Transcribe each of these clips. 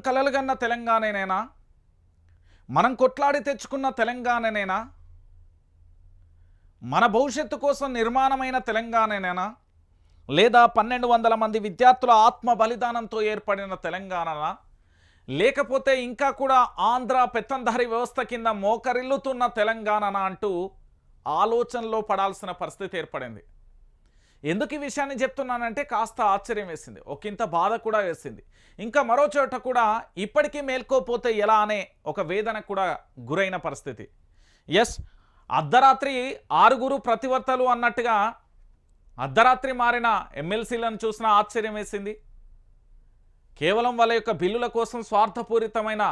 కలలుగన్న తెలంగాణనేనా? మనం కొట్లాడి తెచ్చుకున్న తెలంగాణనేనా? మన భవిష్యత్తు కోసం నిర్మాణమైన తెలంగాణనేనా? లేదా పన్నెండు వందల మంది విద్యార్థుల ఆత్మ బలిదానంతో ఏర్పడిన తెలంగాణనా? లేకపోతే ఇంకా కూడా ఆంధ్ర పెత్తందారి వ్యవస్థ కింద మోకరిల్లుతున్న తెలంగాణనా అంటూ ఆలోచనలో పడాల్సిన పరిస్థితి ఏర్పడింది. ఎందుకు ఈ విషయాన్ని చెప్తున్నానంటే కాస్త ఆశ్చర్యం వేసింది. ఒకంత బాధ కూడా వేసింది. ఇంకా మరో చోట కూడా ఇప్పటికీ మేల్కోపోతే ఎలా అనే ఒక వేదన కూడా గురైన పరిస్థితి. ఎస్ అర్ధరాత్రి ఆరుగురు ప్రతివర్తలు అన్నట్టుగా అర్ధరాత్రి మారిన ఎమ్మెల్సీలను చూసిన ఆశ్చర్యం వేసింది. కేవలం వాళ్ళ యొక్క బిల్లుల కోసం స్వార్థపూరితమైన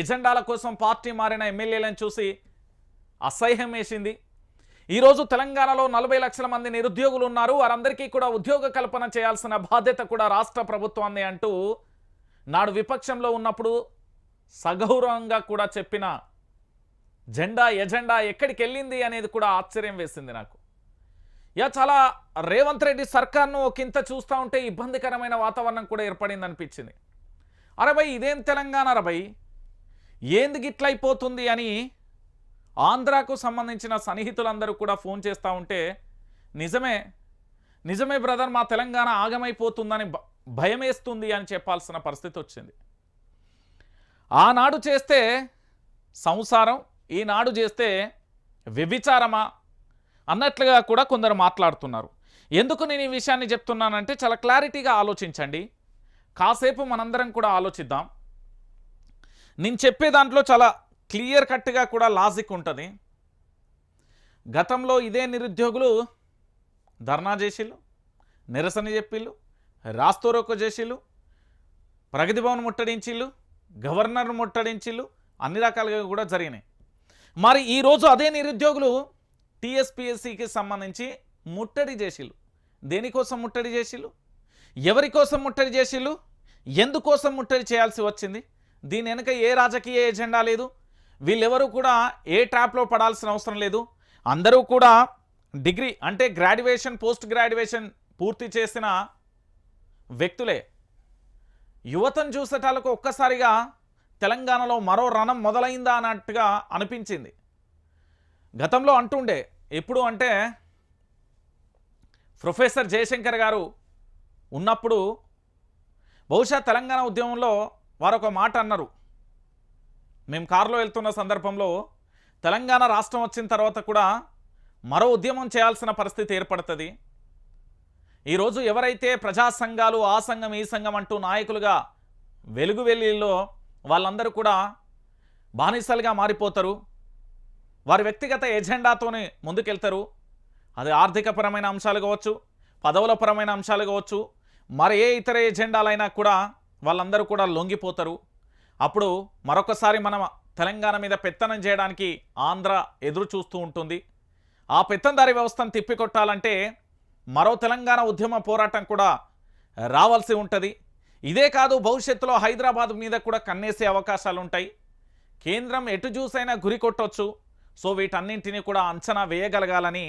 ఎజెండాల కోసం పార్టీ మారిన ఎమ్మెల్యేలను చూసి అసహ్యం వేసింది. ఈరోజు తెలంగాణలో నలభై లక్షల మంది నిరుద్యోగులు ఉన్నారు. వారందరికీ కూడా ఉద్యోగ కల్పన చేయాల్సిన బాధ్యత కూడా రాష్ట్ర ప్రభుత్వాన్ని అంటూ నాడు విపక్షంలో ఉన్నప్పుడు సగౌరవంగా కూడా చెప్పిన జెండా ఎజెండా ఎక్కడికి వెళ్ళింది అనేది కూడా ఆశ్చర్యం వేసింది నాకు. యా చాలా రేవంత్ రెడ్డి సర్కార్ను ఒకంత చూస్తూ ఉంటే ఇబ్బందికరమైన వాతావరణం కూడా ఏర్పడింది అనిపించింది అరే ఇదేం తెలంగాణ అరబై ఏంది గిట్లయిపోతుంది అని ఆంధ్రాకు సంబంధించిన సన్నిహితులందరూ కూడా ఫోన్ చేస్తూ ఉంటే నిజమే నిజమే బ్రదర్ మా తెలంగాణ ఆగమైపోతుందని భ- భయమేస్తుంది అని చెప్పాల్సిన పరిస్థితి వచ్చింది. ఆనాడు చేస్తే సంసారం ఈనాడు చేస్తే వ్యభిచారమా? అన్నట్లుగా కూడా కొందరు మాట్లాడుతున్నారు. ఎందుకు నేను ఈ విషయాన్ని చెప్తున్నానంటే చాలా క్లారిటీగా ఆలోచించండి. కాసేపు మనందరం కూడా ఆలోచిద్దాం. నేను చెప్పే దాంట్లో చాలా క్లియర్ కట్గా కూడా లాజిక్ ఉంటుంది. గతంలో ఇదే నిరుద్యోగులు ధర్నా చేసిళ్ళు నిరసన చెప్పిళ్ళు రాస్తోరోకో చేసిళ్ళు ప్రగతి భవన్ ముట్టడించిళ్ళు గవర్నర్ ముట్టడించిళ్ళు అన్ని రకాలుగా కూడా జరిగినాయి. మరి ఈరోజు అదే నిరుద్యోగులు టీఎస్పిఎస్సికి సంబంధించి ముట్టడి చేసిళ్ళు. దేనికోసం ముట్టడి చేసిళ్ళు? ఎవరి కోసం ముట్టడి చేసిళ్ళు? ఎందుకోసం ముట్టడి చేయాల్సి వచ్చింది? దీని వెనుక ఏ రాజకీయ ఎజెండా లేదు? వీళ్ళెవరూ కూడా ఏ ట్రాప్లో పడాల్సిన అవసరం లేదు. అందరూ కూడా డిగ్రీ అంటే గ్రాడ్యుయేషన్ పోస్ట్ గ్రాడ్యుయేషన్ పూర్తి చేసిన వ్యక్తులే. యువతను చూసేటాలకు ఒక్కసారిగా తెలంగాణలో మరో రణం మొదలైందా అన్నట్టుగా అనిపించింది. గతంలో అంటుండే ఎప్పుడు అంటే ప్రొఫెసర్ జయశంకర్ గారు ఉన్నప్పుడు బహుశా తెలంగాణ ఉద్యమంలో వారొక మాట అన్నారు. మేము కారులో వెళ్తున్న సందర్భంలో తెలంగాణ రాష్ట్రం వచ్చిన తర్వాత కూడా మరో ఉద్యమం చేయాల్సిన పరిస్థితి ఏర్పడుతుంది. ఈరోజు ఎవరైతే ప్రజా సంఘాలు ఆ సంఘం ఈ సంఘం అంటూ నాయకులుగా వెలుగు వెల్లిలో వాళ్ళందరూ కూడా బానిసలుగా మారిపోతారు. వారి వ్యక్తిగత ఎజెండాతోనే ముందుకెళ్తారు. అది ఆర్థికపరమైన అంశాలు కావచ్చు పదవుల పరమైన అంశాలు కావచ్చు మరి ఏ ఇతర ఎజెండాలైనా కూడా వాళ్ళందరూ కూడా లొంగిపోతారు. అప్పుడు మరొకసారి మనం తెలంగాణ మీద పెత్తనం చేయడానికి ఆంధ్ర ఎదురు చూస్తూ ఉంటుంది. ఆ పెత్తందారి వ్యవస్థను తిప్పికొట్టాలంటే మరో తెలంగాణ ఉద్యమ పోరాటం కూడా రావాల్సి ఉంటుంది. ఇదే కాదు భవిష్యత్తులో హైదరాబాద్ మీద కూడా కన్నేసే అవకాశాలు ఉంటాయి కేంద్రం ఎటు చూసైనా గురి కొట్టొచ్చు. సో వీటన్నింటినీ కూడా అంచనా వేయగలగాలని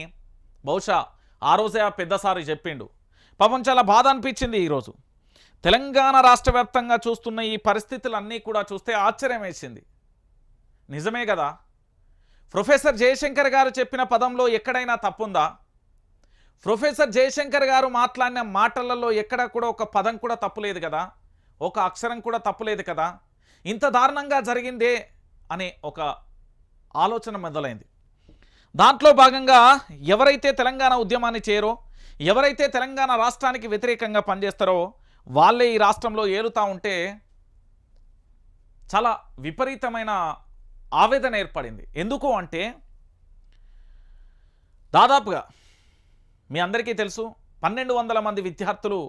బహుశా ఆ రోజే ఆ పెద్దసారి చెప్పిండు. పాపం చాలా బాధ అనిపించింది ఈరోజు. తెలంగాణ రాష్ట్ర వ్యాప్తంగా చూస్తున్న ఈ పరిస్థితులన్నీ కూడా చూస్తే ఆశ్చర్యం వేసింది నిజమే కదా? ప్రొఫెసర్ జయశంకర్ గారు చెప్పిన పదంలో ఎక్కడైనా తప్పుందా? ప్రొఫెసర్ జయశంకర్ గారు మాట్లాడిన మాటలలో ఎక్కడ కూడా ఒక పదం కూడా తప్పులేదు కదా? ఒక అక్షరం కూడా తప్పులేదు కదా? ఇంత దారుణంగా జరిగిందే అనే ఒక ఆలోచన మొదలైంది. దాంట్లో భాగంగా ఎవరైతే తెలంగాణ ఉద్యమాన్ని చేయరో ఎవరైతే తెలంగాణ రాష్ట్రానికి వ్యతిరేకంగా పనిచేస్తారో వాళ్ళే ఈ రాష్ట్రంలో ఏలుతా ఉంటే చాలా విపరీతమైన ఆవేదన ఏర్పడింది. ఎందుకు అంటే దాదాపుగా మీ అందరికీ తెలుసు పన్నెండు వందల మంది విద్యార్థులు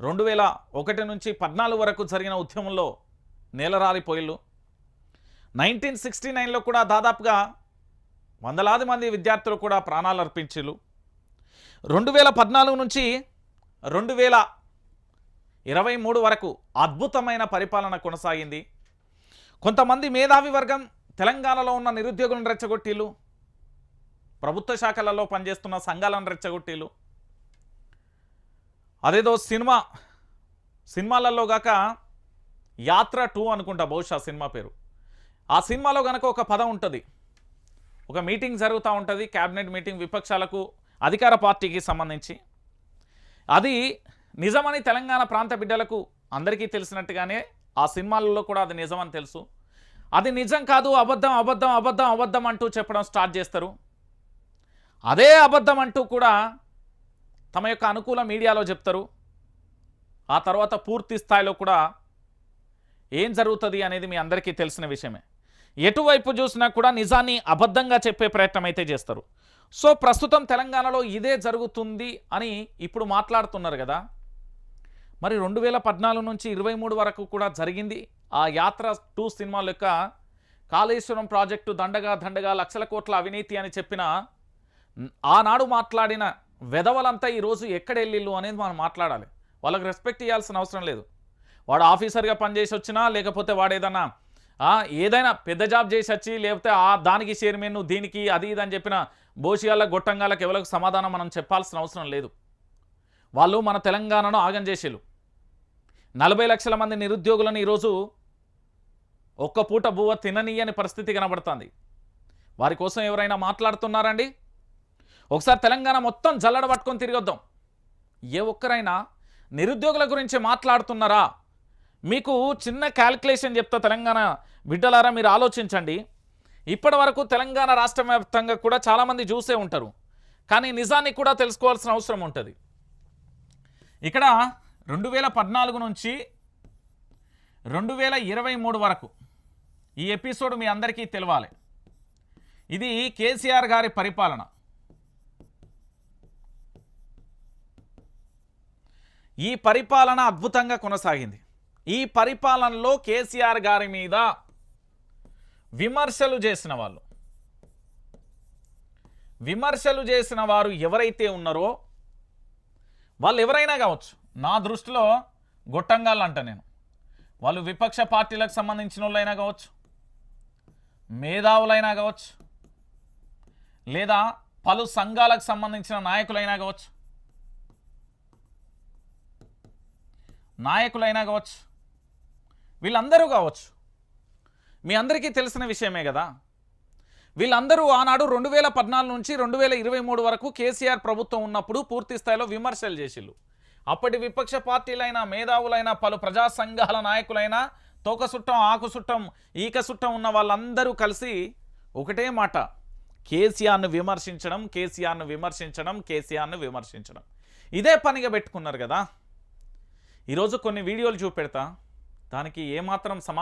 రెండు వేల ఒకటి నుంచి పద్నాలుగు వరకు జరిగిన ఉద్యమంలో నేలరాలిపోయిళ్ళు నైన్టీన్ సిక్స్టీ నైన్లో కూడా దాదాపుగా వందలాది మంది విద్యార్థులు కూడా ప్రాణాలు అర్పించిళ్ళు. రెండు వేల పద్నాలుగు నుంచి రెండు వేల ఇరవై మూడు వరకు అద్భుతమైన పరిపాలన కొనసాగింది. కొంతమంది మేధావి వర్గం తెలంగాణలో ఉన్న నిరుద్యోగులను రెచ్చగొట్టిలు ప్రభుత్వ శాఖలలో పనిచేస్తున్న సంఘాలను రెచ్చగొట్టిలు అదేదో సినిమా సినిమాలలో గాక యాత్ర టూ అనుకుంటా బహుశా సినిమా పేరు. ఆ సినిమాలో గనక ఒక పదం ఉంటుంది. ఒక మీటింగ్ జరుగుతూ ఉంటుంది క్యాబినెట్ మీటింగ్ విపక్షాలకు అధికార పార్టీకి సంబంధించి. అది నిజమని తెలంగాణ ప్రాంత బిడ్డలకు అందరికీ తెలిసినట్టుగానే ఆ సినిమాలలో కూడా అది నిజమని తెలుసు. అది నిజం కాదు అబద్ధం అబద్ధం అబద్ధం అబద్ధం అంటూ చెప్పడం స్టార్ట్ చేస్తారు. అదే అబద్ధం అంటూ కూడా తమ యొక్క అనుకూల మీడియాలో చెప్తారు. ఆ తర్వాత పూర్తి స్థాయిలో కూడా ఏం జరుగుతుంది అనేది మీ అందరికీ తెలిసిన విషయమే. ఎటువైపు చూసినా కూడా నిజాన్ని అబద్ధంగా చెప్పే ప్రయత్నం అయితే చేస్తారు. సో ప్రస్తుతం తెలంగాణలో ఇదే జరుగుతుంది అని ఇప్పుడు మాట్లాడుతున్నారు కదా. మరి రెండు వేల పద్నాలుగు నుంచి ఇరవై మూడు వరకు కూడా జరిగింది. ఆ యాత్ర టూ సినిమాల యొక్క కాళేశ్వరం ప్రాజెక్టు దండగా దండగా లక్షల కోట్ల అవినీతి అని చెప్పిన ఆనాడు మాట్లాడిన వెధవలంతా ఈరోజు ఎక్కడెళ్ళిళ్ళు అనేది మనం మాట్లాడాలి. వాళ్ళకి రెస్పెక్ట్ ఇవ్వాల్సిన అవసరం లేదు. వాడు ఆఫీసర్గా పనిచేసి వచ్చినా లేకపోతే వాడు ఏదన్నా ఏదైనా పెద్ద జాబ్ చేసి వచ్చి లేకపోతే ఆ దానికి చైర్మన్ దీనికి అది ఇది అని చెప్పిన బోషియాల గొట్టంగాలకు ఎవరికి సమాధానం మనం చెప్పాల్సిన అవసరం లేదు. వాళ్ళు మన తెలంగాణను ఆగం చేసేళ్ళు. నలభై లక్షల మంది నిరుద్యోగులను ఈరోజు ఒక్క పూట బువ్వ తిననీయని పరిస్థితి కనబడుతుంది. వారి కోసం ఎవరైనా మాట్లాడుతున్నారండి? ఒకసారి తెలంగాణ మొత్తం జల్లడ పట్టుకొని తిరిగొద్దాం. ఏ ఒక్కరైనా నిరుద్యోగుల గురించి మాట్లాడుతున్నారా? మీకు చిన్న క్యాల్కులేషన్ చెప్తా తెలంగాణ బిడ్డలారా మీరు ఆలోచించండి. ఇప్పటి వరకు తెలంగాణ రాష్ట్ర వ్యాప్తంగా కూడా చాలామంది చూసే ఉంటారు. కానీ నిజాన్ని కూడా తెలుసుకోవాల్సిన అవసరం ఉంటుంది. ఇక్కడ రెండు వేల పద్నాలుగు నుంచి రెండు వేల ఇరవై మూడు వరకు ఈ ఎపిసోడ్ మీ అందరికీ తెలవాలి. ఇది కేసీఆర్ గారి పరిపాలన. ఈ పరిపాలన అద్భుతంగా కొనసాగింది. ఈ పరిపాలనలో కేసీఆర్ గారి మీద విమర్శలు చేసిన వాళ్ళు. విమర్శలు చేసిన వారు ఎవరైతే ఉన్నారో వాళ్ళు ఎవరైనా కావచ్చు. నా దృష్టిలో గొట్టంగాళ్ళు అంట నేను. వాళ్ళు విపక్ష పార్టీలకు సంబంధించిన వాళ్ళైనా కావచ్చు మేధావులైనా కావచ్చు లేదా పలు సంఘాలకు సంబంధించిన నాయకులైనా కావచ్చు నాయకులైనా కావచ్చు వీళ్ళందరూ కావచ్చు. మీ అందరికీ తెలిసిన విషయమే కదా. వీళ్ళందరూ ఆనాడు రెండు వేల పద్నాలుగు నుంచి రెండు వేల ఇరవై మూడు వరకు కేసీఆర్ ప్రభుత్వం ఉన్నప్పుడు పూర్తి స్థాయిలో విమర్శలు చేసిళ్ళు. అప్పటి విపక్ష పార్టీలైన మేధావులైన పలు ప్రజా సంఘాల నాయకులైన తోక సుట్టం ఆకు సుట్టం ఈక సుట్టం ఉన్న వాళ్ళందరూ కలిసి ఒకటే మాట. కేసీఆర్ను విమర్శించడం కేసీఆర్ను విమర్శించడం కేసీఆర్ను విమర్శించడం. ఇదే పనిగా పెట్టుకున్నారు కదా. ఈరోజు కొన్ని వీడియోలు చూపెడతా. దానికి ఏమాత్రం సమా